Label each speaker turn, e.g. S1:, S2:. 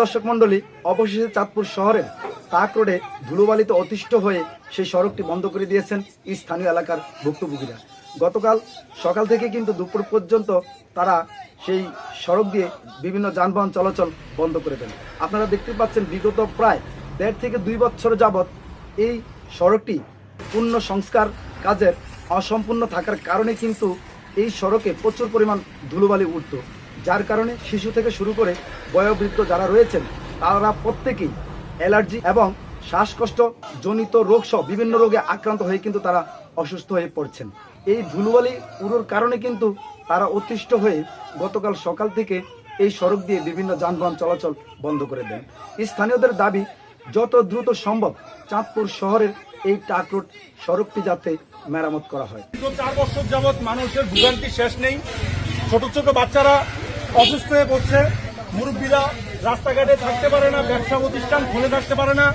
S1: দর্শক মণ্ডলী, অবশেষে চাঁদপুর শহরের তাক রোডে ধুলোবালিতে অতিষ্ঠ হয়ে সেই সড়কটি বন্ধ করে দিয়েছেন এই স্থানীয় এলাকার ভুক্তভোগীরা। গতকাল সকাল থেকে কিন্তু দুপুর পর্যন্ত তারা সেই সড়ক দিয়ে বিভিন্ন যানবাহন চলাচল বন্ধ করে দেন। আপনারা দেখতে পাচ্ছেন বিগত প্রায় দেড় থেকে দুই বছর যাবৎ এই সড়কটি পূর্ণ সংস্কার কাজের অসম্পূর্ণ থাকার কারণে কিন্তু এই সড়কে প্রচুর পরিমাণ ধুলোবালি উঠত। যার কারণে শিশু থেকে শুরু করে বয়োবৃদ্ধ যারা রয়েছেন, তারা প্রত্যেকেই অ্যালার্জি এবং শ্বাসকষ্ট জনিত রোগ সহ বিভিন্ন রোগে আক্রান্ত হয়ে কিন্তু তারা অসুস্থ হয়ে পড়ছেন। এই ধুলোবালি উড়োর কারণে কিন্তু তারা অতিষ্ঠ হয়ে গতকাল সকাল থেকে এই সড়ক দিয়ে বিভিন্ন যানবাহন চলাচল বন্ধ করে দেন। স্থানীয়দের দাবি, যত দ্রুত সম্ভব চাঁদপুর শহরের এই টাক রোড সড়কটি যাতে মেরামত করা হয়।
S2: চার বছর যাবৎ মানুষের ভোগান্তি শেষ নেই। ছোট ছোট বাচ্চারা অসুস্থ হয়ে পড়ছে। মুরব্বীরা রাস্তাঘাটে থাকতে পারে না ব্যবসা প্রতিষ্ঠান খুলে থাকতে পারে না।